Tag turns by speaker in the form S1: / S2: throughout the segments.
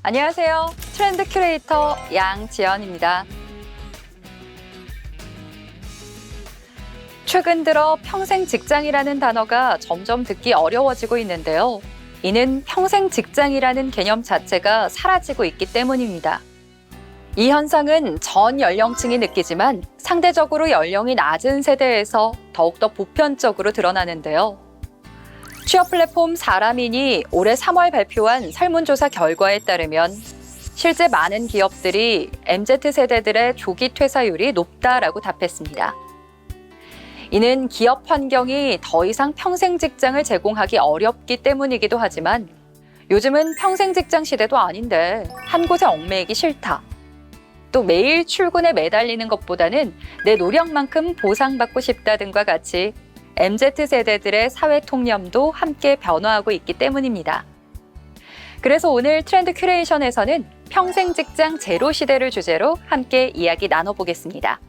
S1: 안녕하세요. 트렌드 큐레이터 양지연입니다. 최근 들어 평생 직장이라는 단어가 점점 듣기 어려워지고 있는데요. 이는 평생 직장이라는 개념 자체가 사라지고 있기 때문입니다. 이 현상은 전 연령층이 느끼지만 상대적으로 연령이 낮은 세대에서 더욱더 보편적으로 드러나는데요. 취업 플랫폼 사람인이 올해 3월 발표한 설문조사 결과에 따르면 실제 많은 기업들이 MZ 세대들의 조기 퇴사율이 높다라고 답했습니다. 이는 기업 환경이 더 이상 평생 직장을 제공하기 어렵기 때문이기도 하지만 요즘은 평생 직장 시대도 아닌데 한 곳에 얽매이기 싫다. 또 매일 출근에 매달리는 것보다는 내 노력만큼 보상받고 싶다 등과 같이 MZ 세대들의 사회 통념도 함께 변화하고 있기 때문입니다. 그래서 오늘 트렌드 큐레이션에서는 평생 직장 제로 시대를 주제로 함께 이야기 나눠보겠습니다.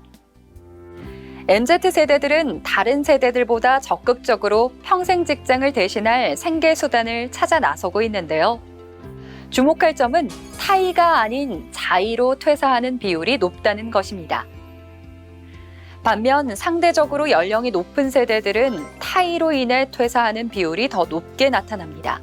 S1: MZ 세대들은 다른 세대들보다 적극적으로 평생 직장을 대신할 생계 수단을 찾아 나서고 있는데요. 주목할 점은 타이가 아닌 자의로 퇴사하는 비율이 높다는 것입니다. 반면 상대적으로 연령이 높은 세대들은 타이로 인해 퇴사하는 비율이 더 높게 나타납니다.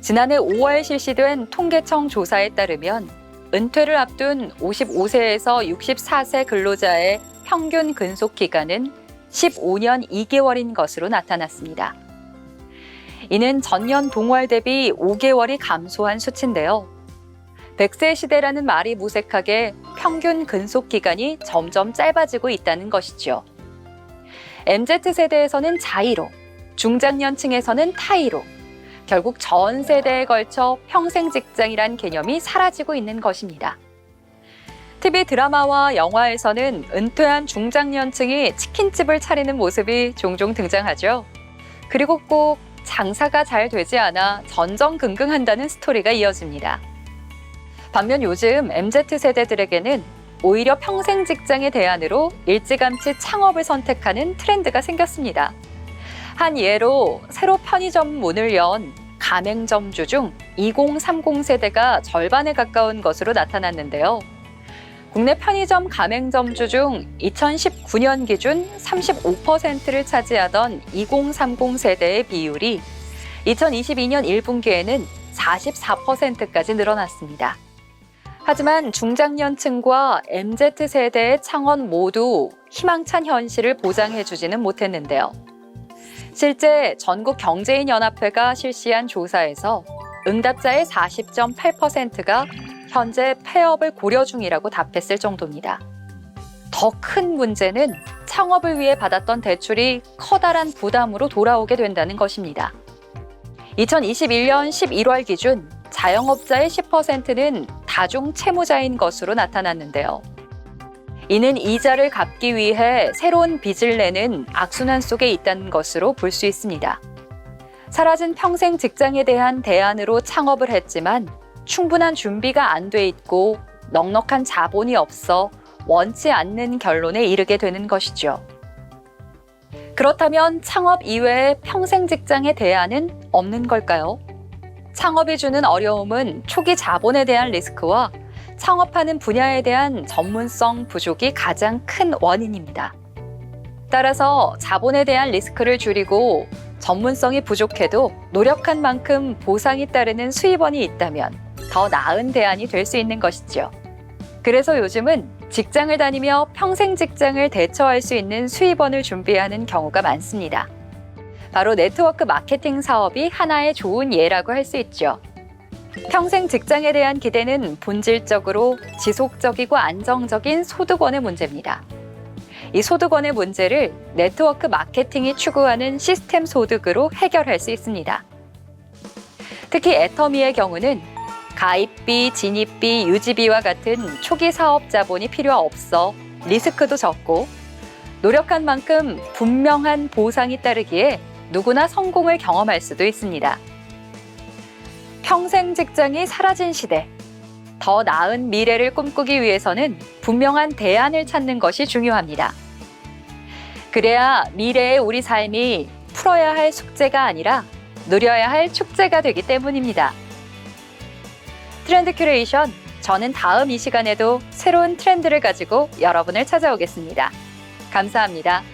S1: 지난해 5월 실시된 통계청 조사에 따르면 은퇴를 앞둔 55세에서 64세 근로자의 평균 근속 기간은 15년 2개월인 것으로 나타났습니다. 이는 전년 동월 대비 5개월이 감소한 수치인데요. 100세 시대라는 말이 무색하게 평균 근속 기간이 점점 짧아지고 있다는 것이죠. MZ 세대에서는 자의로, 중장년층에서는 타의로, 결국 전 세대에 걸쳐 평생 직장이란 개념이 사라지고 있는 것입니다. TV 드라마와 영화에서는 은퇴한 중장년층이 치킨집을 차리는 모습이 종종 등장하죠. 그리고 꼭 장사가 잘 되지 않아 전전긍긍한다는 스토리가 이어집니다. 반면 요즘 MZ 세대들에게는 오히려 평생 직장의 대안으로 일찌감치 창업을 선택하는 트렌드가 생겼습니다. 한 예로 새로 편의점 문을 연 가맹점주 중 2030 세대가 절반에 가까운 것으로 나타났는데요. 국내 편의점 가맹점주 중 2019년 기준 35%를 차지하던 2030 세대의 비율이 2022년 1분기에는 44%까지 늘어났습니다. 하지만 중장년층과 MZ 세대의 창원 모두 희망찬 현실을 보장해주지는 못했는데요. 실제 전국 경제인연합회가 실시한 조사에서 응답자의 40.8%가 현재 폐업을 고려 중이라고 답했을 정도입니다. 더 큰 문제는 창업을 위해 받았던 대출이 커다란 부담으로 돌아오게 된다는 것입니다. 2021년 11월 기준 자영업자의 10%는 다중 채무자인 것으로 나타났는데요. 이는 이자를 갚기 위해 새로운 빚을 내는 악순환 속에 있다는 것으로 볼 수 있습니다. 사라진 평생 직장에 대한 대안으로 창업을 했지만 충분한 준비가 안 돼 있고 넉넉한 자본이 없어 원치 않는 결론에 이르게 되는 것이죠. 그렇다면 창업 이외에 평생 직장의 대안은 없는 걸까요? 창업이 주는 어려움은 초기 자본에 대한 리스크와 창업하는 분야에 대한 전문성 부족이 가장 큰 원인입니다. 따라서 자본에 대한 리스크를 줄이고 전문성이 부족해도 노력한 만큼 보상이 따르는 수입원이 있다면 더 나은 대안이 될 수 있는 것이죠. 그래서 요즘은 직장을 다니며 평생 직장을 대처할 수 있는 수입원을 준비하는 경우가 많습니다. 바로 네트워크 마케팅 사업이 하나의 좋은 예라고 할 수 있죠. 평생 직장에 대한 기대는 본질적으로 지속적이고 안정적인 소득원의 문제입니다. 이 소득원의 문제를 네트워크 마케팅이 추구하는 시스템 소득으로 해결할 수 있습니다. 특히 애터미의 경우는 가입비, 진입비, 유지비와 같은 초기 사업 자본이 필요 없어 리스크도 적고 노력한 만큼 분명한 보상이 따르기에 누구나 성공을 경험할 수도 있습니다. 평생 직장이 사라진 시대. 더 나은 미래를 꿈꾸기 위해서는 분명한 대안을 찾는 것이 중요합니다. 그래야 미래의 우리 삶이 풀어야 할 숙제가 아니라 누려야 할 축제가 되기 때문입니다. 트렌드 큐레이션. 저는 다음 이 시간에도 새로운 트렌드를 가지고 여러분을 찾아오겠습니다. 감사합니다.